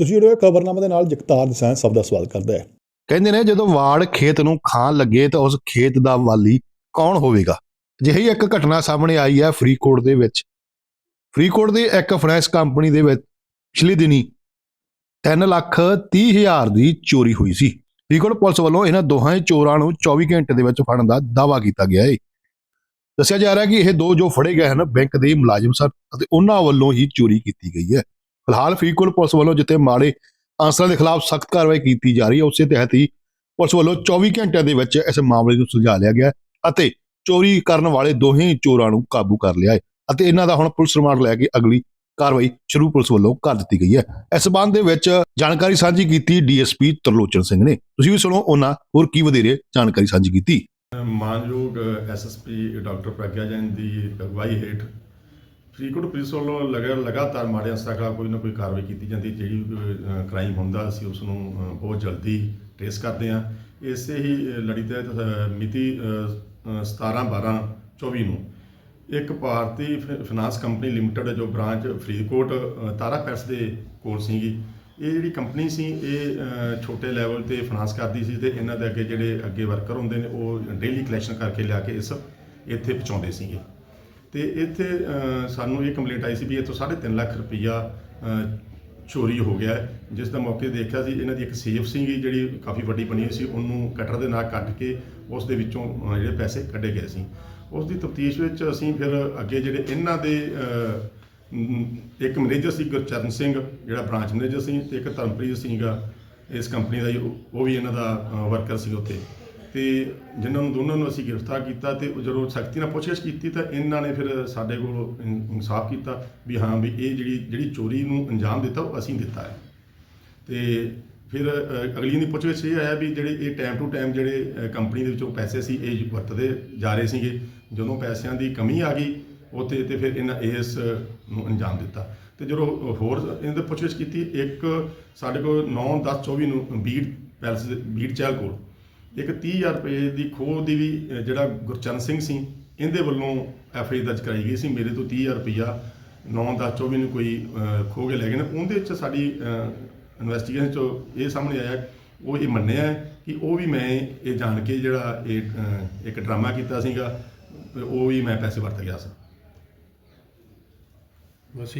ਤੁਸੀਂ ਜੁੜੇ ਹੋ ਦੇ ਨਾਲ ਜਗਤਾਰ ਦਸਾਂ ਸਭ ਦਾ ਸਵਾਗਤ ਕਰਦਾ ਹੈ। ਕਹਿੰਦੇ ਨੇ, ਜਦੋਂ ਵਾੜ ਖੇਤ ਨੂੰ ਖਾਣ ਲੱਗੇ ਤਾਂ ਉਸ ਖੇਤ ਦਾ ਵਾਲੀ ਕੌਣ ਹੋਵੇਗਾ? ਜਿਹੀ ਇੱਕ ਘਟਨਾ ਸਾਹਮਣੇ ਆਈ ਹੈ ਫਰੀਦਕੋਟ ਦੇ ਵਿੱਚ। ਫਰੀਦਕੋਟ ਦੀ ਇੱਕ ਫਾਈਨੈਂਸ ਕੰਪਨੀ ਦੇ ਵਿੱਚ ਪਿਛਲੇ ਦਿਨੀ 3 ਲੱਖ 30 ਹਜ਼ਾਰ ਦੀ ਚੋਰੀ ਹੋਈ ਸੀ। ਫਰੀਦਕੋਟ ਪੁਲਿਸ ਵੱਲੋਂ ਇਹਨਾਂ ਦੋਹਾਂ ਚੋਰਾਂ ਨੂੰ 24 ਘੰਟੇ ਦੇ ਵਿੱਚ ਫੜਨ ਦਾ ਦਾਅਵਾ ਕੀਤਾ ਗਿਆ ਹੈ ਦੱਸਿਆ ਜਾ ਰਿਹਾ ਕਿ ਇਹ ਦੋ ਜੋ ਫੜੇ ਗਏ ਹਨ, ਬੈਂਕ ਦੇ ਮੁਲਾਜ਼ਮ ਸਨ ਅਤੇ ਉਹਨਾਂ ਵੱਲੋਂ ਹੀ ਚੋਰੀ ਕੀਤੀ ਗਈ ਹੈ। ਫਿਲਹਾਲ ਫਰੀਦਕੋਟ ਪੁਲਿਸ ਵੱਲੋਂ ਜਿੱਥੇ ਮਾੜੇ ਆਂਸਰਾਂ ਦੇ ਖਿਲਾਫ ਸਖਤ ਕਾਰਵਾਈ ਕੀਤੀ ਜਾ ਰਹੀ ਹੈ, ਉਸੇ ਤਹਿਤ ਹੀ ਪੁਲਿਸ ਵੱਲੋਂ 24 ਘੰਟਿਆਂ ਦੇ ਵਿੱਚ ਇਸ ਮਾਮਲੇ ਨੂੰ ਸੁਲਝਾ ਲਿਆ ਗਿਆ ਅਤੇ ਚੋਰੀ ਕਰਨ ਵਾਲੇ ਦੋਹੇ ਚੋਰਾਂ ਨੂੰ ਕਾਬੂ ਕਰ ਲਿਆ ਹੈ ਅਤੇ ਇਹਨਾਂ ਦਾ ਹੁਣ ਪੁਲਿਸ ਰਿਮਾਂਡ ਲੈ ਕੇ ਅਗਲੀ ਕਾਰਵਾਈ ਸ਼ੁਰੂ ਪੁਲਿਸ ਵੱਲੋਂ ਕਰ ਦਿੱਤੀ ਗਈ ਹੈ। ਇਸ ਸੰਬੰਧ ਦੇ ਵਿੱਚ ਜਾਣਕਾਰੀ ਸਾਂਝੀ ਕੀਤੀ ਡੀਐਸਪੀ ਤਰਲੋਚਨ ਸਿੰਘ ਨੇ। ਤੁਸੀਂ ਵੀ ਸੁਣੋ ਉਹਨਾਂ ਹੋਰ ਕੀ ਵਧੇਰੇ ਜਾਣਕਾਰੀ ਸਾਂਝੀ ਕੀਤੀ। ਮਾਨਯੋਗ ਐਸਐਸਪੀ ਡਾਕਟਰ ਪ੍ਰਗਿਆ ਜੈਨ ਦੀ ਅਗਵਾਈ ਹੇਠ ਫਰੀਦਕੋਟ ਪੁਲਿਸ ਵੱਲੋਂ ਲਗਾ ਲਗਾਤਾਰ ਮਾੜੇ ਅਨਸਰਾਂ ਖਿਲਾਫ ਕੋਈ ਨਾ ਕੋਈ ਕਾਰਵਾਈ ਕੀਤੀ ਜਾਂਦੀ ਜਿਹੜੀ ਕ੍ਰਾਈਮ ਹੁੰਦਾ ਅਸੀਂ ਉਸ ਨੂੰ ਅ, ਬਹੁਤ ਜਲਦੀ ਟ੍ਰੇਸ ਕਰਦੇ ਹਾਂ। ਇਸੇ ਹੀ ਲੜੀ ਤਹਿਤ ਅ, ਮਿਤੀ 17 12 24 ਨੂੰ ਇੱਕ ਭਾਰਤੀ ਫ- ਫਾਈਨਾਂਸ ਕੰਪਨੀ ਲਿਮਟਿਡ ਜੋ ਬ੍ਰਾਂਚ ਫਰੀਦਕੋਟ ਅ, ਤਾਰਾ ਪੈਸ ਦੇ ਕੋਲ ਸੀਗੀ ਇਹ ਜਿਹੜੀ ਕੰਪਨੀ ਸੀ ਇਹ ਅ, ਛੋਟੇ ਲੈਵਲ ਤੇ ਫਾਈਨਾਂਸ ਕਰਦੀ ਸੀ ਤੇ ਇਹਨਾਂ ਦੇ ਅੱਗੇ ਜਿਹੜੇ ਅੱਗੇ ਵਰਕਰ ਹੁੰਦੇ ਨੇ ਉਹ ਡੇਲੀ ਕਲੈਕਸ਼ਨ ਕਰਕੇ ਲਿਆ ਕੇ ਇਸ ਇੱਥੇ ਪਹੁੰਚਾਉਂਦੇ ਸੀਗੇ। ਤੇ ਇੱਥੇ ਸਾਨੂੰ ਇਹ ਕੰਪਲੇਂਟ ਆਈ ਸੀ ਵੀ ਇੱਥੋਂ 3.5 ਲੱਖ ਰੁਪਈਆ ਚੋਰੀ ਹੋ ਗਿਆ ਜਿਸ ਦਾ ਮੌਕੇ ਦੇਖਿਆ ਸੀ ਇਹਨਾਂ ਦੀ ਇੱਕ ਸੇਫ ਸੀਗੀ ਜਿਹੜੀ ਕਾਫੀ ਵੱਡੀ ਬਣੀ ਸੀ ਉਹਨੂੰ ਕਟਰ ਦੇ ਨਾਲ ਕੱਟ ਕੇ ਉਸ ਦੇ ਵਿੱਚੋਂ ਜਿਹੜੇ ਪੈਸੇ ਕੱਢੇ ਗਏ ਸੀ। ਉਸ ਦੀ ਤਫਤੀਸ਼ ਵਿੱਚ ਅਸੀਂ ਫਿਰ ਅੱਗੇ ਜਿਹੜੇ ਇਹਨਾਂ ਦੇ ਇੱਕ ਮੈਨੇਜਰ ਸੀ ਗੁਰਚਰਨ ਸਿੰਘ ਜਿਹੜਾ ਬ੍ਰਾਂਚ ਮੈਨੇਜਰ ਸੀ ਤੇ ਇੱਕ ਧਰਮਪ੍ਰੀਤ ਸੀਗਾ ਇਸ ਕੰਪਨੀ ਦਾ ਹੀ, ਉਹ ਵੀ ਇਹਨਾਂ ਦਾ ਵਰਕਰ ਸੀ ਉੱਥੇ। ਤੇ ਜਿਨ੍ਹਾਂ ਨੂੰ ਦੋਨਾਂ ਨੂੰ ਅਸੀਂ ਗ੍ਰਿਫਤਾਰ ਕੀਤਾ ਤੇ ਉਹ ਜਦੋਂ ਸਖਤੀ ਨਾਲ ਪੁੱਛਗਿੱਛ ਕੀਤੀ ਤਾਂ ਇਹਨਾਂ ਨੇ ਫਿਰ ਸਾਡੇ ਕੋਲ ਇਨਸਾਫ ਕੀਤਾ ਵੀ ਹਾਂ ਵੀ ਇਹ ਜਿਹੜੀ ਜਿਹੜੀ ਚੋਰੀ ਨੂੰ ਅੰਜਾਮ ਦਿੱਤਾ ਉਹ ਅਸੀਂ ਦਿੱਤਾ ਹੈ। ਤੇ ਫਿਰ ਅਗਲੀ ਦੀ ਪੁੱਛਗਿੱਛ ਇਹ ਆਇਆ ਵੀ ਜਿਹੜੇ ਇਹ ਟਾਈਮ ਟੂ ਟਾਈਮ ਜਿਹੜੇ ਕੰਪਨੀ ਦੇ ਵਿੱਚੋਂ ਪੈਸੇ ਸੀ ਇਹ ਵਰਤਦੇ ਜਾ ਰਹੇ ਸੀਗੇ। ਜਦੋਂ ਪੈਸਿਆਂ ਦੀ ਕਮੀ ਆ ਗਈ, ਉੱਥੇ ਤੇ ਫਿਰ ਇਹਨਾਂ ਇਸ ਨੂੰ ਅੰਜਾਮ ਦਿੱਤਾ। ਤੇ ਜਦੋਂ ਹੋਰ ਇਹਨਾਂ ਦੇ ਪੁੱਛਗਿੱਛ ਕੀਤੀ, ਇੱਕ ਸਾਡੇ ਕੋਲ 9 10 24 ਨੂੰ ਬੀੜ ਪੈਲਸ ਬੀੜ ਚਹਿਲ ਕੋਲ ਇੱਕ 30000 ਰੁਪਏ ਦੀ ਖੋਹ ਦੀ ਵੀ ਜਿਹੜਾ ਗੁਰਚਰਨ ਸਿੰਘ ਸੀ, ਇਹਦੇ ਵੱਲੋਂ ਐਫ ਆਈ ਦਰਜ ਕਰਾਈ ਗਈ ਸੀ। ਮੇਰੇ ਤੋਂ 30000 ਰੁਪਇਆ 9 10 24 ਨੂੰ ਕੋਈ ਖੋਹ ਕੇ ਲੈ ਗਏ ਨੇ। ਉਹਦੇ ਵਿੱਚ ਸਾਡੀ ਇਨਵੈਸਟੀਗੇਸ਼ਨ 'ਚੋਂ ਇਹ ਸਾਹਮਣੇ ਆਇਆ, ਉਹ ਇਹ ਮੰਨਿਆ ਕਿ ਉਹ ਵੀ ਮੈਂ ਇਹ ਜਾਣ ਕੇ ਜਿਹੜਾ ਇਹ ਇੱਕ ਡਰਾਮਾ ਕੀਤਾ ਸੀਗਾ, ਉਹ ਵੀ ਮੈਂ ਪੈਸੇ ਵਰਤ ਗਿਆ ਸੀ। ਬਸ